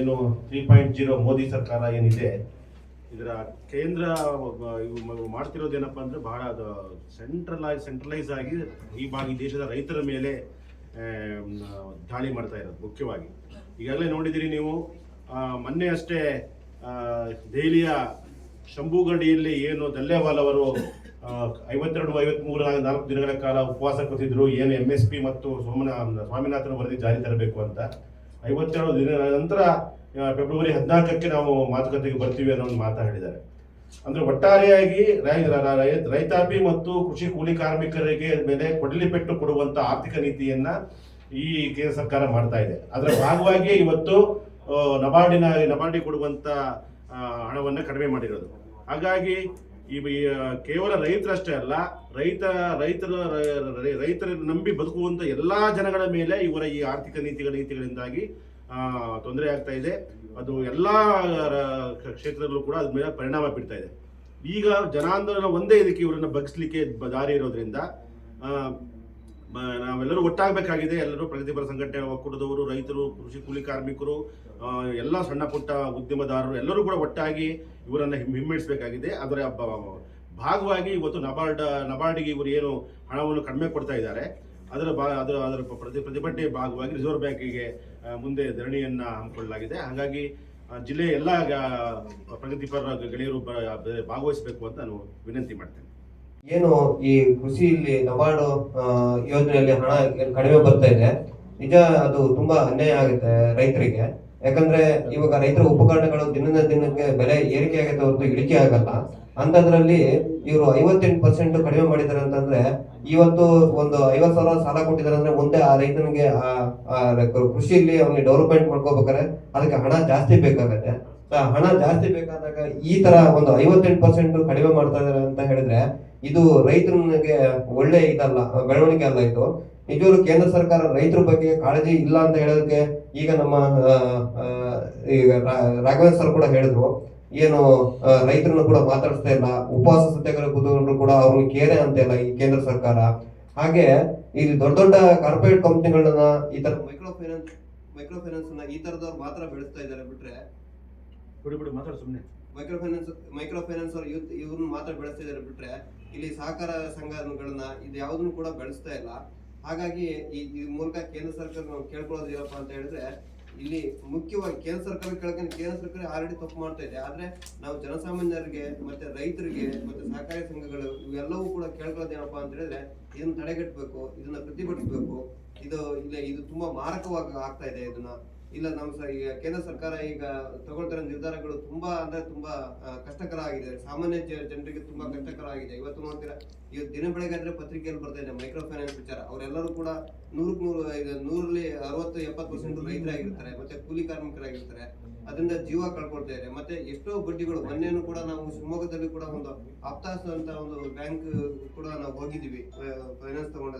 ಏನು three point zero Modi ಸರ್ಕಾರ ಏನಿದೆ? ಇದರ ಕೇಂದ್ರ ಮಾಡ್ತಿರೋದು ಮಾಡ್ತಿರೋದೇನಪ್ಪ ಅಂದ್ರೆ ಬಹಳ ಅದು ಸೆಂಟ್ರಲೈಸ್ ಸೆಂಟ್ರಲೈಸ್ ಆಗಿ ಈ ಭಾಗ ದೇಶದ ರೈತರ ಮೇಲೆ ದಾಳಿ ಮಾಡ್ತಾ ಇರೋದು ಮುಖ್ಯವಾಗಿ. ಈಗಾಗಲೇ ನೋಡಿದಿರಿ ನೀವು ಮೊನ್ನೆ ಅಷ್ಟೇ ದೆಹಲಿಯ ಶಂಭುಗಡಿಯಲ್ಲಿ ಏನು ದಲ್ಲೇವಾಲ್ ಅವರು ಐವತ್ತೆರಡು ಐವತ್ತೆರಡು ಐವತ್ಮೂರು ನಾಲ್ಕು ದಿನಗಳ ಕಾಲ ಉಪವಾಸ ಕೂತಿದ್ರು, ಏನು ಎಂ ಎಸ್ ಪಿ ಮತ್ತು ಸೋಮನ, ಸ್ವಾಮಿನಾಥನ್ ವರದಿ ಜಾರಿ ತರಬೇಕು ಅಂತ. ಐವತ್ತೆರಡು ದಿನಗಳ ನಂತರ ಫೆಬ್ರವರಿ ಹದಿನಾಲ್ಕಕ್ಕೆ ನಾವು ಮಾತುಕತೆಗೆ ಬರ್ತೀವಿ ಅನ್ನೋ ಒಂದು ಮಾತು ಹೇಳಿದ್ದಾರೆ. ಅಂದ್ರೆ ಒಟ್ಟಾರೆಯಾಗಿ ರೈತಾಪಿ ಮತ್ತು ಕೃಷಿ ಕೂಲಿ ಕಾರ್ಮಿಕರಿಗೆ ಮೇಲೆ ಕೊಡಲಿ ಪೆಟ್ಟು ಕೊಡುವಂತ ಆರ್ಥಿಕ ನೀತಿಯನ್ನ ಈ ಕೇಂದ್ರ ಸರ್ಕಾರ ಮಾಡ್ತಾ ಇದೆ. ಅದರ ಭಾಗವಾಗಿ ಇವತ್ತು ನಬಾರ್ಡಿನ, ನಬಾರ್ಡಿ ಕೊಡುವಂತ ಹಣವನ್ನ ಕಡಿಮೆ ಮಾಡಿರೋದು. ಹಾಗಾಗಿ ಈ ಕೇವಲ ರೈತರಷ್ಟೇ ಅಲ್ಲ, ರೈತ, ರೈತರ ರೈತರನ್ನು ರೈತರ ನಂಬಿ ಬದುಕುವಂತ ಎಲ್ಲಾ ಜನಗಳ ಮೇಲೆ ಇವರ ಈ ಆರ್ಥಿಕ ನೀತಿಗಳ, ನೀತಿಗಳಿಂದಾಗಿ ತೊಂದರೆ ಆಗ್ತಾ ಇದೆ. ಅದು ಎಲ್ಲಾ ಕ್ಷೇತ್ರದಲ್ಲೂ ಕೂಡ ಅದ್ರ ಮೇಲೆ ಪರಿಣಾಮ ಬೀಳ್ತಾ ಇದೆ. ಈಗ ಜನಾಂದೋಲನ ಒಂದೇ ಇದಕ್ಕೆ ಇವರನ್ನ ಬಗ್ಸ್ಲಿಕ್ಕೆ ದಾರಿ ಇರೋದ್ರಿಂದ ನಾವೆಲ್ಲರೂ ಒಟ್ಟಾಗಬೇಕಾಗಿದೆ. ಎಲ್ಲರೂ ಪ್ರಗತಿಪರ ಸಂಘಟನೆ ಒಕ್ಕೂಟದವರು, ರೈತರು, ಕೃಷಿ ಕೂಲಿ ಕಾರ್ಮಿಕರು ಎಲ್ಲ ಸಣ್ಣ ಪುಟ್ಟ ಉದ್ಯಮದಾರರು ಎಲ್ಲರೂ ಕೂಡ ಒಟ್ಟಾಗಿ ಇವರನ್ನ ಹಿಮ್ಮೆಡಿಸಬೇಕಾಗಿದೆ ಅದರ ಭಾಗವಾಗಿ ಇವತ್ತು ನಬಾರ್ಡ್, ನಬಾರ್ಡಿಗೆ ಇವರು ಏನು ಹಣವನ್ನು ಕಡಿಮೆ ಕೊಡ್ತಾ ಇದ್ದಾರೆ. ಅದರ ಬಾ, ಅದರ ಅದರ ಪ್ರತಿ, ಪ್ರತಿಭಟನೆ ಭಾಗವಾಗಿ ರಿಸರ್ವ್ ಬ್ಯಾಂಕಿಗೆ ಮುಂದೆ ಧರಣಿಯನ್ನ ಹಮ್ಮಿಕೊಳ್ಳಲಾಗಿದೆ. ಹಾಗಾಗಿ ಜಿಲ್ಲೆಯ ಎಲ್ಲ ಪ್ರಗತಿಪರ ಗೆಳೆಯರು ಭಾಗವಹಿಸಬೇಕು ಅಂತ ನಾನು ವಿನಂತಿ ಮಾಡ್ತೇನೆ. ಏನು ಈ ಕೃಷಿಯಲ್ಲಿ ನಬಾರ್ಡ್ ಯೋಜನೆಯಲ್ಲಿ ಹಣ ಕಡಿಮೆ ಬರ್ತಾ ಇದೆ, ನಿಜ ಅದು ತುಂಬಾ ಅನ್ಯಾಯ ಆಗುತ್ತೆ ರೈತರಿಗೆ. ಯಾಕಂದ್ರೆ ಇವಾಗ ರೈತರ ಉಪಕರಣಗಳು ದಿನದಿಂದ ದಿನಕ್ಕೆ ಬೆಲೆ ಏರಿಕೆ ಆಗುತ್ತೆ ಹೊರತು ಇಳಿಕೆ ಆಗಲ್ಲ. ಅಂತದ್ರಲ್ಲಿ ಇವರು ಐವತ್ತೆಂಟು ಪರ್ಸೆಂಟ್ ಕಡಿಮೆ ಮಾಡಿದ್ದಾರೆ ಅಂತಂದ್ರೆ ಇವತ್ತು ಒಂದು ಐವತ್ ಸಾವಿರ ಸಾಲ ಕೊಟ್ಟಿದ್ದಾರೆ ಅಂದ್ರೆ ಮುಂದೆ ಆ ರೈತನಿಗೆ ಕೃಷಿಯಲ್ಲಿ ಅವನಿಗೆ ಡೆವಲಪ್ಮೆಂಟ್ ಮಾಡ್ಕೋಬೇಕಾದ್ರೆ ಅದಕ್ಕೆ ಹಣ ಜಾಸ್ತಿ ಬೇಕಾಗತ್ತೆ. ಹಣ ಜಾಸ್ತಿ ಬೇಕಾದಾಗ ಈ ತರ ಒಂದು ಐವತ್ತೆಂಟು ಪರ್ಸೆಂಟ್ ಕಡಿಮೆ ಮಾಡ್ತಾ ಇದಾರೆ ಅಂತ ಹೇಳಿದ್ರೆ ಇದು ರೈತರಿಗೆ ಒಳ್ಳೆ ಇದಲ್ಲ ಬೆಳವಣಿಗೆ ಅಲ್ಲ ಇದು. ನಿಜವಾಗ್ಲೂ ಕೇಂದ್ರ ಸರ್ಕಾರ ರೈತರ ಬಗ್ಗೆ ಕಾಳಜಿ ಇಲ್ಲ ಅಂತ ಹೇಳೋದಕ್ಕೆ ಈಗ ನಮ್ಮ ಈಗ ರಾಘವೇಂದ್ರ ಸರ್ ಕೂಡ ಹೇಳಿದ್ರು. ಏನು ರೈತರನ್ನು ಕೂಡ ಮಾತಾಡಿಸ್ತಾ ಇಲ್ಲ ಉಪವಾಸ ಸತ್ಯಾಗ್ರಹ ಕೂತ್ಕೊಂಡ್ರು ಕೂಡ ಅವ್ರನ್ನ ಕೇರೆ ಅಂತ ಇಲ್ಲ ಈ ಕೇಂದ್ರ ಸರ್ಕಾರ. ಹಾಗೆ ಇಲ್ಲಿ ದೊಡ್ಡ ದೊಡ್ಡ ಕಾರ್ಪೊರೇಟ್ ಕಂಪ್ನಿಗಳನ್ನ ಈ ತರ ಮೈಕ್ರೋ ಫೈನಾನ್ಸ್ ಮೈಕ್ರೋ ಫೈನಾನ್ಸ್ ಈ ತರದವ್ರು ಮಾತ್ರ ಬೆಳೆಸ್ತಾ ಇದ್ದಾರೆ ಬಿಟ್ರೆ ಬಿಡು ಬಿಡು ಮಾತಾಡ್ ಸುಮ್ಮನೆ ಮೈಕ್ರೋ ಫೈನಾನ್ಸ್ ಮೈಕ್ರೋ ಫೈನಾನ್ಸ್ ಅವ್ರು ಇವ್ರನ್ನ ಮಾತ್ರ ಬೆಳೆಸ್ತಾ ಇದ್ದಾರೆ ಬಿಟ್ರೆ ಇಲ್ಲಿ ಸಹಕಾರ ಸಂಘಗಳನ್ನ ಇದು ಯಾವುದನ್ನು ಕೂಡ ಬೆಳೆಸ್ತಾ ಇಲ್ಲ. ಹಾಗಾಗಿ ಈ ಮೂಲಕ ಕೇಂದ್ರ ಸರ್ಕಾರ ನಾವು ಕೇಳ್ಕೊಳ್ಳೋದು ಏನಪ್ಪ ಅಂತ ಹೇಳಿದ್ರೆ, ಇಲ್ಲಿ ಮುಖ್ಯವಾಗಿ ಕೇಂದ್ರ ಸರ್ಕಾರ ಕೇಳ್ಕೊಂಡು ಕೇಂದ್ರ ಸರ್ಕಾರ ಆಲ್ರೆಡಿ ತಪ್ಪು ಮಾಡ್ತಾ ಇದೆ. ಆದ್ರೆ ನಾವು ಜನಸಾಮಾನ್ಯರಿಗೆ ಮತ್ತೆ ರೈತರಿಗೆ ಮತ್ತೆ ಸಹಕಾರಿ ಸಂಘಗಳು ಇವೆಲ್ಲವೂ ಕೂಡ ಕೇಳ್ಕೊಳ್ಳೋದು ಏನಪ್ಪಾ ಅಂತ ಹೇಳಿದ್ರೆ, ಇದನ್ನ ತಡೆಗಟ್ಟಬೇಕು, ಇದನ್ನ ಪ್ರತಿಭಟಿಸಬೇಕು. ಇದು, ಇಲ್ಲ, ಇದು ತುಂಬಾ ಮಾರಕವಾಗಿ ಆಗ್ತಾ ಇದೆ ಇದನ್ನ. ಇಲ್ಲ ನಮ್ಮ ಈಗ ಕೇಂದ್ರ ಸರ್ಕಾರ ಈಗ ತಗೊಳ್ತಿರೋ ನಿರ್ಧಾರಗಳು ತುಂಬಾ ಅಂದ್ರೆ ತುಂಬಾ ಕಷ್ಟಕರ ಆಗಿದೆ ಸಾಮಾನ್ಯ ಜನರಿಗೆ ತುಂಬಾ ಕಷ್ಟಕರ ಆಗಿದೆ ಇವತ್ತು ನೋಡ್ತೀರಾ ಇವತ್ತು ದಿನ ಆದ್ರೆ ಪತ್ರಿಕೆಯಲ್ಲಿ ಬರ್ತಾ ಇದೆ ಮೈಕ್ರೋ ಫೈನಾನ್ಸ್ ವಿಚಾರ. ಅವರೆಲ್ಲರೂ ಕೂಡ ನೂರಕ್ ನೂರು ನೂರಲ್ಲಿ ಅರವತ್ತು, ಎಪ್ಪತ್ತು ಪರ್ಸೆಂಟ್ ರೈತರಾಗಿರ್ತಾರೆ, ಮತ್ತೆ ಕೂಲಿ ಕಾರ್ಮಿಕರಾಗಿರ್ತಾರೆ. ಅದರಿಂದ ಜೀವ ಕಳ್ಕೊಳ್ತಾ ಇದೆ. ಮತ್ತೆ ಎಷ್ಟೋ ಬಡ್ಡಿಗಳು, ಮೊನ್ನೆನೂ ಕೂಡ ನಾವು ಶಿವಮೊಗ್ಗದಲ್ಲಿ ಕೂಡ ಒಂದು ಆಪ್ತಾಸ್ ಅಂತ ಒಂದು ಬ್ಯಾಂಕ್ ಕೂಡ ನಾವು ಹೋಗಿದ್ದೀವಿ ಫೈನಾನ್ಸ್ ತಗೊಂಡ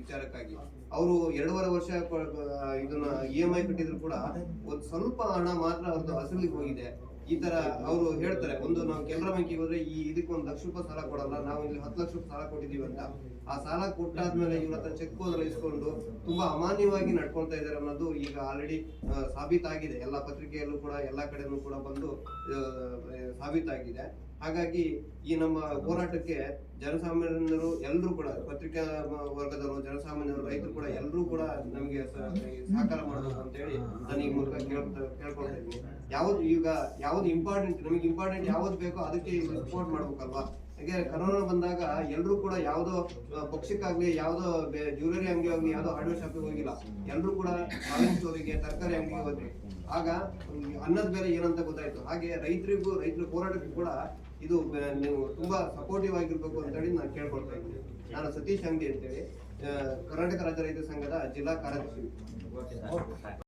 ವಿಚಾರಕ್ಕಾಗಿ. ಅವರು ಎರಡೂವರೆ ವರ್ಷ ಇದನ್ನ ಇ ಎಂ ಐ ಕಟ್ಟಿದ್ರು. ಕೂಡ ಒಂದ್ ಸ್ವಲ್ಪ ಹಣ ಮಾತ್ರ ಅವ್ರದ್ದು ಅಸಲಿಗೆ ಹೋಗಿದೆ. ಈ ತರ ಅವರು ಹೇಳ್ತಾರೆ, ಒಂದು ನಾವು ಕೆನರಾ ಬ್ಯಾಂಕಿಗೆ ಹೋದ್ರೆ ಈ ಇದಕ್ಕೆ ಒಂದು ಲಕ್ಷ ರೂಪಾಯಿ ಸಾಲ ಕೊಡಲ್ಲ, ನಾವು ಇಲ್ಲಿ ಹತ್ತು ಲಕ್ಷ ರೂಪಾಯಿ ಸಾಲ ಕೊಟ್ಟಿದೀವಿ ಅಂತ. ಆ ಸಾಲ ಕೊಟ್ಟಾದ್ಮೇಲೆ ಇವ್ರ ಹತ್ರ ಚೆಕ್ ಇಸ್ಕೊಂಡು ತುಂಬಾ ಅಮಾನ್ಯವಾಗಿ ನಡ್ಕೊಳ್ತಾ ಇದಾರೆ ಅನ್ನೋದು ಈಗ ಆಲ್ರೆಡಿ ಸಾಬೀತಾಗಿದೆ. ಎಲ್ಲಾ ಪತ್ರಿಕೆಯಲ್ಲೂ ಕೂಡ, ಎಲ್ಲಾ ಕಡೆನೂ ಕೂಡ ಬಂದು ಸಾಬೀತಾಗಿದೆ. ಹಾಗಾಗಿ ಈ ನಮ್ಮ ಹೋರಾಟಕ್ಕೆ ಜನಸಾಮಾನ್ಯರು ಎಲ್ಲರೂ ಕೂಡ, ಪತ್ರಿಕಾ ವರ್ಗದವರು, ಜನಸಾಮಾನ್ಯರು, ರೈತರು ಕೂಡ ಎಲ್ಲರೂ ಕೂಡ ನಮಗೆ ಸಹಕಾರ ಮಾಡಬೇಕು ಅಂತ ಹೇಳಿ ನಾನು ಈ ಮೂಲಕ ಕೇಳ್ತಾ, ಕೇಳ್ಕೊಳ್ತಾ ಇದ್ದೀನಿ. ಯಾವ್ದು ಈಗ, ಯಾವ್ದು ಇಂಪಾರ್ಟೆಂಟ್ ನಮಗೆ ಇಂಪಾರ್ಟೆಂಟ್ ಯಾವ್ದು ಬೇಕೋ ಅದಕ್ಕೆ ಸಪೋರ್ಟ್ ಮಾಡ್ಬೇಕಲ್ವಾ? ಯಾಕೆ ಕರೋನಾ ಬಂದಾಗ ಎಲ್ಲರೂ ಕೂಡ ಯಾವ್ದೋ ಪಕ್ಷಕ್ಕಾಗ್ಲಿ ಯಾವ್ದೋ ಜ್ಯುವೆಲರಿ ಅಂಗಡಿ ಆಗ್ಲಿ, ಯಾವ್ದೋ ಹಾರ್ಡ್ವೇರ್ ಶಾಪಿಗೆ ಹೋಗಿಲ್ಲ. ಎಲ್ಲರೂ ಕೂಡ ಆನ್ಲೈನ್ ಸ್ಟೋರಿಗೆ ತರಕಾರಿ ಅಂಗಡಿಗೆ ಹೋದ್ರಿ ಆಗ ಅನ್ನದ ಬೆಲೆ ಏನಂತ ಗೊತ್ತಾಯ್ತು. ಹಾಗೆ ರೈತರಿಗೂ, ರೈತರ ಹೋರಾಟಕ್ಕೂ ಕೂಡ ಇದು ನೀವು ತುಂಬಾ ಸಪೋರ್ಟಿವ್ ಆಗಿರ್ಬೇಕು ಅಂತ ಹೇಳಿ ನಾನು ಕೇಳ್ಕೊಳ್ತಾ ಇದ್ದೀನಿ. ನಾನು ಸತೀಶ್ ಅಂಗಡಿ ಅಂತೇಳಿ ಕರ್ನಾಟಕ ರಾಜ್ಯ ರೈತ ಸಂಘದ ಜಿಲ್ಲಾ ಕಾರ್ಯದರ್ಶಿ.